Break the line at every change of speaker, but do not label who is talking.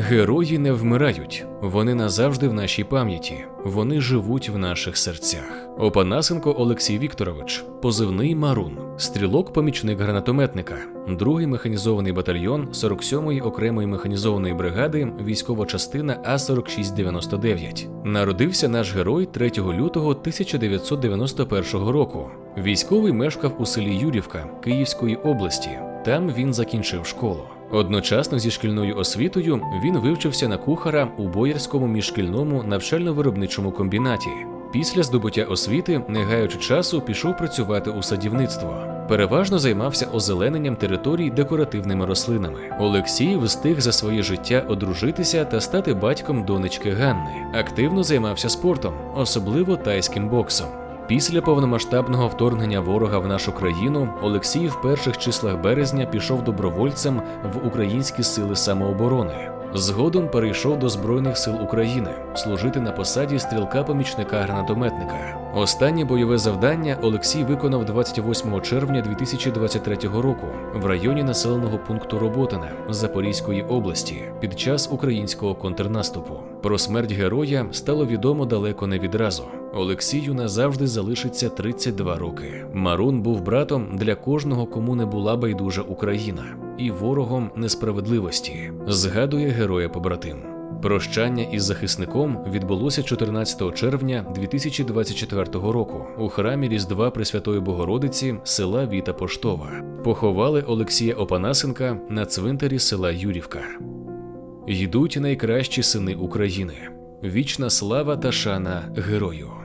Герої не вмирають, вони назавжди в нашій пам'яті, вони живуть в наших серцях. Опанасенко Олексій Вікторович, позивний Марун, стрілок-помічник гранатометника, другий механізований батальйон 47-ї окремої механізованої бригади, військова частина А4699. Народився наш герой 3 лютого 1991 року. Військовий мешкав у селі Юрівка Київської області. Там він закінчив школу. Одночасно зі шкільною освітою він вивчився на кухара у Боярському міжшкільному навчально-виробничому комбінаті. Після здобуття освіти, не гаючи часу, пішов працювати у садівництво. Переважно займався озелененням територій декоративними рослинами. Олексій встиг за своє життя одружитися та стати батьком донечки Ганни. Активно займався спортом, особливо тайським боксом. Після повномасштабного вторгнення ворога в нашу країну Олексій в перших числах березня пішов добровольцем в українські сили самооборони. Згодом перейшов до Збройних сил України служити на посаді стрілка-помічника гранатометника. Останнє бойове завдання Олексій виконав 28 червня 2023 року в районі населеного пункту Роботине Запорізької області під час українського контрнаступу. Про смерть героя стало відомо далеко не відразу. Олексію назавжди залишиться 32 роки. Марун був братом для кожного, кому не була байдужа Україна, і ворогом несправедливості. Згадує героя побратим. Прощання із захисником відбулося 14 червня 2024 року у храмі Різдва Пресвятої Богородиці села Віта Поштова. Поховали Олексія Опанасенка на цвинтарі села Юрівка. Йдуть найкращі сини України. Вічна слава та шана герою.